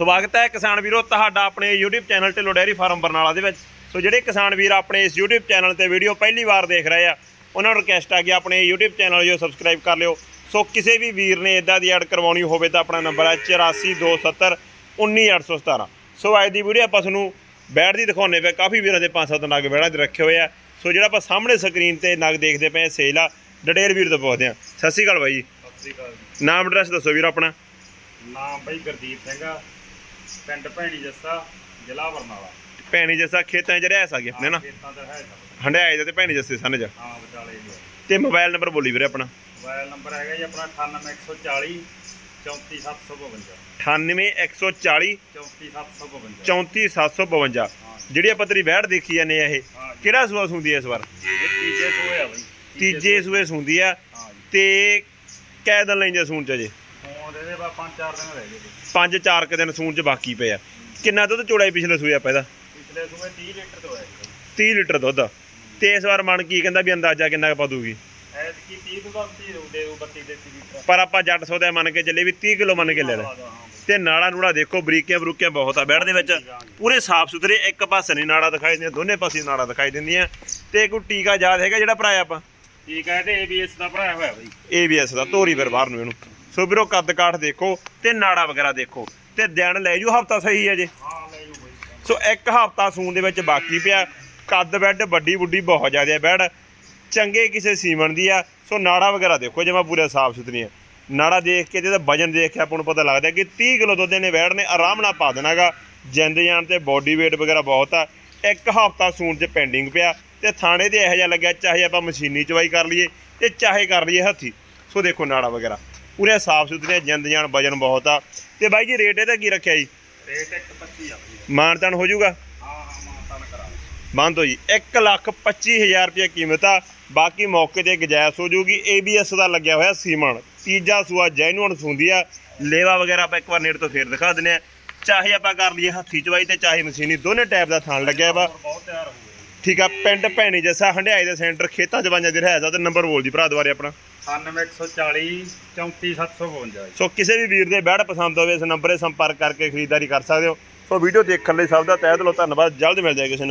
ਸਵਾਗਤ ਹੈ ਕਿਸਾਨ ਵੀਰੋ ਤੁਹਾਡਾ ਆਪਣੇ YouTube channel Dhillon dairy farm Barnala ਦੇ ਵਿੱਚ। ਸੋ ਜਿਹੜੇ ਕਿਸਾਨ ਵੀਰ ਆਪਣੇ ਇਸ YouTube ਚੈਨਲ ਤੇ ਵੀਡੀਓ ਪਹਿਲੀ ਵਾਰ ਦੇਖ ਰਹੇ ਆ ਉਹਨਾਂ ਨੂੰ ਰਿਕਵੈਸਟ ਆ ਕਿ ਆਪਣੇ YouTube ਚੈਨਲ ਜੋ ਸਬਸਕ੍ਰਾਈਬ ਕਰ ਲਿਓ। ਸੋ ਕਿਸੇ ਵੀ ਵੀਰ ਨੇ ਇਦਾਂ ਦੀ ਐਡ ਕਰਵਾਉਣੀ ਹੋਵੇ ਤਾਂ ਆਪਣਾ ਨੰਬਰ ਹੈ 8427 19817 ਸੋ ਅੱਜ ਦੀ ਵੀਡੀਓ ਆਪਾਂ ਤੁਹਾਨੂੰ ਬੈੜ ਦੀ ਦਿਖਾਉਣੇ ਪਏ ਕਾਫੀ ਵੀਰਾਂ ਦੇ ਪੰਜ ਸੱਤ ਨਗ ਬੈੜਾਂ 'ਚ ਰੱਖੇ ਹੋਏ ਆ। ਸੋ ਜਿਹੜਾ ਆਪਾਂ ਸਾਹਮਣੇ ਸਕਰੀਨ ਤੇ ਨਗ ਦੇਖਦੇ ਪਏ ਸੇਲ ਆ ਡਿਟੇਲ ਵੀਰ ਤੋਂ ਪੁੱਛਦੇ ਆ ਸਤਿ ਸ਼੍ਰੀ ਅਕਾਲ ਬਾਈ ਜੀ। ਸਤਿ ਸ੍ਰੀ ਅਕਾਲ ਜੀ। ਨਾਮ ਐਡਰੈਸ ਦੱਸੋ ਵੀਰ ਆਪਣਾ। ਨਾਮ ਬਈ ਗੁਰਦੀਪ ਸਿੰਘ ਆ। ਪਿੰਡ ਭੈਣੀ ਜੱਸਾ ਜ਼ਿਲ੍ਹਾ ਬਰਨਾਲਾ। ਭੈਣੀ ਜੱਸਾ ਖੇਤਾਂ 'ਚ ਰਹਿ ਸਕੇ ਆਪਣੇ ਨਾ? ਖੇਤਾਂ ਦਾ ਹੈ ਸਾਡਾ। ਹੰਡਿਆਏ ਦੇ ਤੇ ਭੈਣੀ ਜੱਸੇ ਸਨ ਜਾ। ਹਾਂ ਵਿਚਾਲੇ ਜੀ ਤੇ ਮੋਬਾਈਲ ਨੰਬਰ ਬੋਲੀ ਵੀਰੇ ਆਪਣਾ। ਮੋਬਾਈਲ ਨੰਬਰ ਹੈਗਾ ਜੀ ਆਪਣਾ 98140 34752 98140 34752 34752 ਹਾਂ ਜਿਹੜੀ ਆਪਾਂ ਤੇਰੀ ਬੈੜ ਦੇਖੀ ਜਾਂਦੇ ਆ ਇਹ ਹਾਂ ਜੀ। ਕਿਹੜਾ ਸੂਆ ਸੁੰਦੀ ਹੈ ਇਸ ਵਾਰ? ਇਹ ਤੀਜੇ ਸੂਏ ਆ ਬਈ। ਤੀਜੇ ਸੂਏ। ਸੁੰਦੀ ਆ। ਹਾਂ ਜੀ। ਤੇ ਕੈ ਦਿਨ ਲੈਂਦੇ ਸੂਣ ਚ ਜੇ ਦੇ ਬਾ ਪੰਜ ਚਾਰ ਦਿਨ ਰਹਿ ਗਏ ਜੀ। ਪੰਜ ਚਾਰ ਕੁ ਦਿਨ ਸੂਣ ਚ ਬਾਕੀ ਪਏ ਆ ਕਿੰਨਾ ਦੁੱਧ ਚੋੜਾਈ ਪਿਛਲੇ ਸੂਏ ਆਪਾਂ ਇਹਦਾ? ਪਿਛਲੇ ਸੂਏ 30 ਲੀਟਰ ਤੋਂ ਹੈ ਜੀ। 30 ਲੀਟਰ ਦੁੱਧ। ਤੇ ਇਸ ਵਾਰ ਮਨ ਕੀ ਕਹਿੰਦਾ ਵੀ ਅੰਦਾਜ਼ਾ ਕਿੰਨਾ ਕੁ ਪਾ ਦੂਗੀ ਐਤ ਕੀ 30 ਤੋਂ ਬਾਅਦ 30 ਦੇ ਉਹ 32 ਦੇ ਲੀਟਰ। ਪਰ ਆਪਾਂ ਜੱਟ ਸੌਦਾ ਮੰਨ ਕੇ ਚੱਲੇ ਵੀ 30 ਕਿਲੋ ਮੰਨ ਕੇ ਲੈ ਲੈ। ਤੇ ਨਾੜਾ ਨੂੜਾ ਦੇਖੋ ਬਰੀਕੀਆਂ ਬਰੂਕੀਆਂ ਬਹੁਤ ਆ। ਬੈੜ ਦੇ ਵਿੱਚ ਪੂਰੇ ਸਾਫ਼ ਸੁਥਰੇ ਇੱਕ ਪਾਸੇ ਨਹੀਂ ਨਾੜਾ ਦਿਖਾਈ ਦਿੰਦੀਆਂ ਦੋਨੇ ਪਾਸੇ ਨਾੜਾ ਦਿਖਾਈ ਦਿੰਦੀਆਂ। ਤੇ ਕੋਈ ਟੀਕਾ ਯਾਦ ਹੈਗਾ ਜਿਹੜਾ ਭਰਾਇਆ ਆਪਾਂ? ਠੀਕ ਹੈ ਤੇ ABS ਦਾ ਭਰਾਇਆ ਹੋਇਆ ਬਈ। ABS ਦਾ ਧੋਰੀ ਫਿਰ ਬਾਹਰ ਨੂੰ ਇਹਨੂੰ। ਸੋ ਵੀਰੋ ਕੱਦ ਕਾਠ ਦੇਖੋ ਤੇ ਨਾੜਾ ਵਗੈਰਾ ਦੇਖੋ ਤੇ ਦਿਨ ਲੈ ਜੂ ਹਫਤਾ ਸਹੀ ਹੈ ਜੇ। ਹਾਂ ਸੋ ਇੱਕ ਹਫਤਾ ਸੂਣ ਦੇ ਵਿੱਚ ਬਾਕੀ ਪਿਆ। ਕੱਦ ਬੈੱਡ ਵੱਡੀ ਬੁੱਢੀ ਬਹੁਤ ਜ਼ਿਆਦਾ ਹੈ ਬੈੱਡ। ਚੰਗੇ ਕਿਸੇ ਸੀਮਨ ਦੀ ਆ। ਸੋ ਨਾੜਾ ਵਗੈਰਾ ਦੇਖੋ ਜਮਾ ਪੂਰੇ ਸਾਫ਼ ਸੁਥਰੀਆਂ ਨਾੜਾ ਦੇਖ ਕੇ ਤੇ ਇਹਦਾ ਵਜਨ ਦੇਖ ਕੇ ਆਪਾਂ ਨੂੰ ਪਤਾ ਲੱਗਦਾ ਕਿ 30 ਕਿਲੋ ਦੁੱਧ ਨੇ ਬੈੜ ਨੇ ਆਰਾਮ ਨਾਲ ਪਾ ਦੇਣਾਗਾ ਜਿੰਦ ਜਾਨ ਤੇ ਬਾਡੀ weight ਵਗੈਰਾ ਬਹੁਤ ਆ। ਇੱਕ ਹਫਤਾ ਸੂਣ 'ਚ ਪੈਂਡਿੰਗ ਪਿਆ ਤੇ ਥਾਣੇ ਤੇ ਇਹੋ ਜਿਹਾ ਲੱਗਿਆ ਚਾਹੇ ਆਪਾਂ ਮਸ਼ੀਨੀ ਚਵਾਈ ਕਰ ਲਈਏ ਤੇ ਚਾਹੇ ਕਰ ਲਈਏ ਹੱਥੀ। ਸੋ ਦੇਖੋ ਨਾੜਾ ਵਗੈਰਾ। ਪੂਰੇ ਸਾਫ਼ ਸੁਥਰੀਆਂ ਜਿੰਦ ਜਾਨ ਵਜਨ ਬਹੁਤ ਆ। ਤੇ ਬਾਈ ਜੀ ਰੇਟ ਇਹਦਾ ਕੀ ਰੱਖਿਆ ਜੀ? ਰੇਟ 125 ਆ ਮਾਨਤਾਨ ਹੋ ਜਾਊਗਾ? ਹਾਂ ਹਾਂ ਮਾਤਾ ਨਾ ਕਰਾ ਬੰਦ ਹੋ ਜੀ। 1 ਲੱਖ 25000 ਰੁਪਏ ਕੀਮਤ ਆ। ਬਾਕੀ ਮੌਕੇ ਤੇ ਗੁਜਾਇਸ਼ ਹੋ ਜੂਗੀ ABS ਦਾ ਲੱਗਿਆ ਹੋਇਆ ਸੀਮਨ ਤੀਜਾ ਸੂਆ ਜੈਨੂਅਨ ਸੁੰਦੀ ਆ। ਲੇਵਾ ਵਗੈਰਾ ਆਪਾਂ ਇੱਕ ਵਾਰ ਨੇੜ ਤੋਂ ਫੇਰ ਦਿਖਾ ਦਿੰਨੇ ਆ। ਚਾਹੇ ਆਪਾਂ ਕਰ ਲਈਏ ਹੱਥੀ ਚਵਾਈ ਤੇ ਚਾਹੇ ਮਸ਼ੀਨੀ ਦੋਨੇ ਟਾਈਪ ਦਾ ਥਾਨ ਲੱਗਿਆ ਵਾ। ਠੀਕ ਆ ਪਿੰਡ ਭੈਣੀ ਜੱਸਾ ਹੰਡਿਆਏ ਦੇ ਸੈਂਟਰ ਖੇਤਾਂ ਜਵਾਈਆਂ ਦੇ ਰਹਿ ਤੇ ਨੰਬਰ ਬੋਲ ਜੀ ਭਰਾ ਦੁਆਰੇ ਆਪਣਾ। 9140 34752 ਸੋ ਕਿਸੇ ਵੀ ਵੀਰ ਦੇ ਬੈੜ ਪਸੰਦ ਹੋਵੇ ਇਸ ਨੰਬਰ 'ਤੇ ਸੰਪਰਕ ਕਰਕੇ ਖਰੀਦਦਾਰੀ ਕਰ ਸਕਦੇ ਹੋ ਸੋ ਵੀਡੀਓ ਦੇਖਣ ਲਈ ਸਭ ਦਾ ਤਹਿ ਦਿਲੋਂ ਧੰਨਵਾਦ ਜਲਦ ਮਿਲ ਜਾਏ ਕਿਸੇ ਨੂੰ